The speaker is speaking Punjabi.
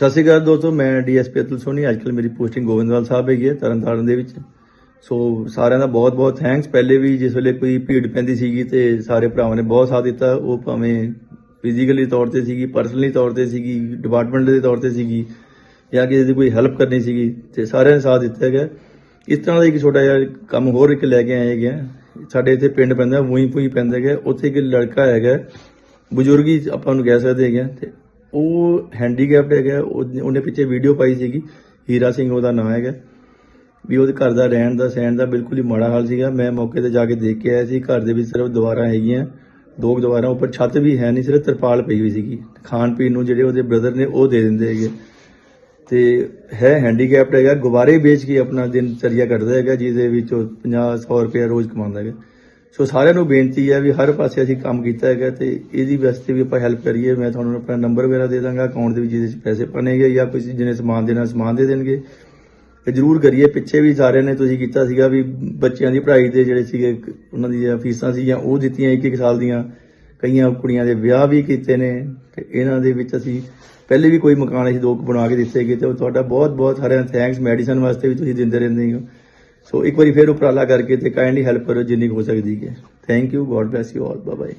ਸਤਿ ਸ਼੍ਰੀ ਅਕਾਲ ਦੋਸਤੋ, ਮੈਂ ਡੀਐਸਪੀ ਅਤੁਲ ਸੋਨੀ। ਅੱਜਕੱਲ ਮੇਰੀ ਪੋਸਟਿੰਗ ਗੋਬਿੰਦਵਾਲ ਸਾਹਿਬ ਹੈਗੀ ਹੈ, ਤਰਨਤਾਰਨ ਦੇ ਵਿੱਚ। ਸੋ ਸਾਰਿਆਂ ਦਾ ਬਹੁਤ ਬਹੁਤ ਥੈਂਕਸ ਪਹਿਲੇ ਵੀ ਜਿਸ ਵੇਲੇ ਕੋਈ ਭੀੜ ਪੈਂਦੀ ਸੀਗੀ ਤੇ ਸਾਰੇ ਭਰਾਵਾਂ ਨੇ ਬਹੁਤ ਸਾਥ ਦਿੱਤਾ। ਉਹ ਭਾਵੇਂ ਫਿਜ਼ੀਕਲੀ ਤੌਰ ਤੇ ਸੀਗੀ ਪਰਸਨਲੀ ਤੌਰ ਤੇ ਸੀਗੀ ਡਿਪਾਰਟਮੈਂਟ ਦੇ ਤੌਰ ਤੇ ਸੀਗੀ ਜਾਂ ਕਿਸੇ ਦੀ ਕੋਈ ਹੈਲਪ ਕਰਨੀ ਸੀਗੀ, ਤੇ ਸਾਰਿਆਂ ਨੇ ਸਾਥ ਦਿੱਤਾ ਹੈਗਾ। ਇਸ ਤਰ੍ਹਾਂ ਦਾ ਇੱਕ ਛੋਟਾ ਜਿਹਾ ਕੰਮ ਹੋਰ ਇੱਕ ਲੈ ਕੇ ਆਏ ਹੈਗੇ ਆ। ਸਾਡੇ ਇੱਥੇ ਪਿੰਡ ਪੈਂਦਾ ਵੂਈ ਪੂਈ ਪੈਂਦਾ ਹੈਗਾ। ਉੱਥੇ ਇੱਕ ਲੜਕਾ ਹੈਗਾ, ਬਜ਼ੁਰਗ ਹੀ ਆਪਾਂ ਨੂੰ ਕਹਿ ਸਕਦੇ ਹੈਗੇ ਆ, ਤੇ ਉਹ ਹੈਂਡੀਕੈਪਡ ਹੈਗਾ, ਉਹ- ਉਹਨੇ ਪਿੱਛੇ ਵੀਡੀਓ ਪਾਈ ਸੀਗੀ, ਹੀਰਾ ਸਿੰਘ ਉਹਦਾ ਨਾਮ ਹੈਗਾ, ਵੀ ਉਹਦੇ ਘਰ ਦਾ ਰਹਿਣ ਦਾ ਸਹਿਣ ਦਾ ਬਿਲਕੁਲ ਹੀ ਮਾੜਾ ਹਾਲ ਸੀਗਾ। ਮੈਂ ਮੌਕੇ ਤੇ ਜਾ ਕੇ ਦੇਖ ਕੇ ਆਇਆ ਸੀ, ਘਰ ਦੇ ਵਿੱਚ ਸਿਰਫ ਦੀਵਾਰਾਂ ਹੈਗੀਆਂ, ਦੋ ਕੁ ਦੀਵਾਰਾਂ ਉੱਪਰ ਛੱਤ ਵੀ ਹੈ ਨਹੀਂ, ਸਿਰਫ ਤਰਪਾਲ ਪਈ ਹੋਈ ਸੀਗੀ। ਖਾਣ ਪੀਣ ਨੂੰ ਜਿਹੜੇ ਉਹਦੇ ਬ੍ਰਦਰ ਨੇ, ਉਹ ਦੇ ਦਿੰਦੇ ਹੈਗੇ। ਤੇ ਹੈ ਹੈਂਡੀਕੈਪਡ ਹੈਗਾ, ਗੁਬਾਰੇ ਵੇਚ ਕੇ ਆਪਣਾ ਦਿਨ ਚਰਿਆ ਕੱਢਦਾ ਹੈਗਾ, ਜਿਹਦੇ ਵਿੱਚ ਉਹ 50 100 ਰੁਪਏ ਰੋਜ਼ ਕਮਾਉਂਦਾ ਹੈਗਾ। ਸੋ ਸਾਰਿਆਂ ਨੂੰ ਬੇਨਤੀ ਹੈ ਵੀ ਹਰ ਪਾਸੇ ਅਸੀਂ ਕੰਮ ਕੀਤਾ ਹੈਗਾ ਤੇ ਇਹਦੀ ਵਾਸਤੇ ਵੀ ਆਪਾਂ ਹੈਲਪ ਕਰੀਏ। ਮੈਂ ਤੁਹਾਨੂੰ ਆਪਣਾ ਨੰਬਰ ਵਗੈਰਾ ਦੇ ਦਾਂਗਾ ਅਕਾਊਂਟ ਦੇ ਵਿੱਚ ਜਿਹਦੇ ਵਿੱਚ ਪੈਸੇ ਬਣੇਗੇ ਜਾਂ ਕੋਈ ਜਿਹਨੇ ਸਮਾਨ ਦੇਣਾ, ਸਮਾਨ ਦੇ ਦੇਣਗੇ। ਤੇ ਜਰੂਰ ਕਰੀਏ। ਪਿੱਛੇ ਵੀ ਸਾਰਿਆਂ ਨੇ ਤੁਸੀਂ ਕੀਤਾ ਸੀਗਾ ਵੀ ਬੱਚਿਆਂ ਦੀ ਪੜ੍ਹਾਈ ਦੇ ਜਿਹੜੇ ਸੀਗੇ, ਉਹਨਾਂ ਦੀਆਂ ਫੀਸਾਂ ਸੀਗੀਆਂ, ਉਹ ਦਿੱਤੀਆਂ ਇੱਕ ਇੱਕ ਸਾਲ ਦੀਆਂ। ਕਈਆਂ ਕੁੜੀਆਂ ਦੇ ਵਿਆਹ ਵੀ ਕੀਤੇ ਨੇ ਤੇ ਇਹਨਾਂ ਦੇ ਵਿੱਚ ਅਸੀਂ ਪਹਿਲੇ ਵੀ ਕੋਈ ਮਕਾਨ ਅਸੀਂ ਦੋ ਕੁ ਬਣਾ ਕੇ ਦਿੱਤੇ ਗਏ ਤੇ ਉਹ ਤੁਹਾਡਾ ਬਹੁਤ ਬਹੁਤ ਸਾਰਿਆਂ ਥੈਂਕਸ ਮੈਡੀਸਨ ਵਾਸਤੇ ਵੀ ਤੁਸੀਂ ਦਿੰਦੇ ਰਹਿੰਦੇ ਹੋ। ਸੋ ਇੱਕ ਵਾਰੀ ਫੇਰ ਉਪਰਾਲਾ ਕਰਕੇ ਤੇ ਕਾਇੰਡਲੀ ਹੈਲਪ ਕਰੋ ਜਿੰਨੀ ਹੋ ਸਕਦੀ ਹੈ। Thank you God bless you all bye bye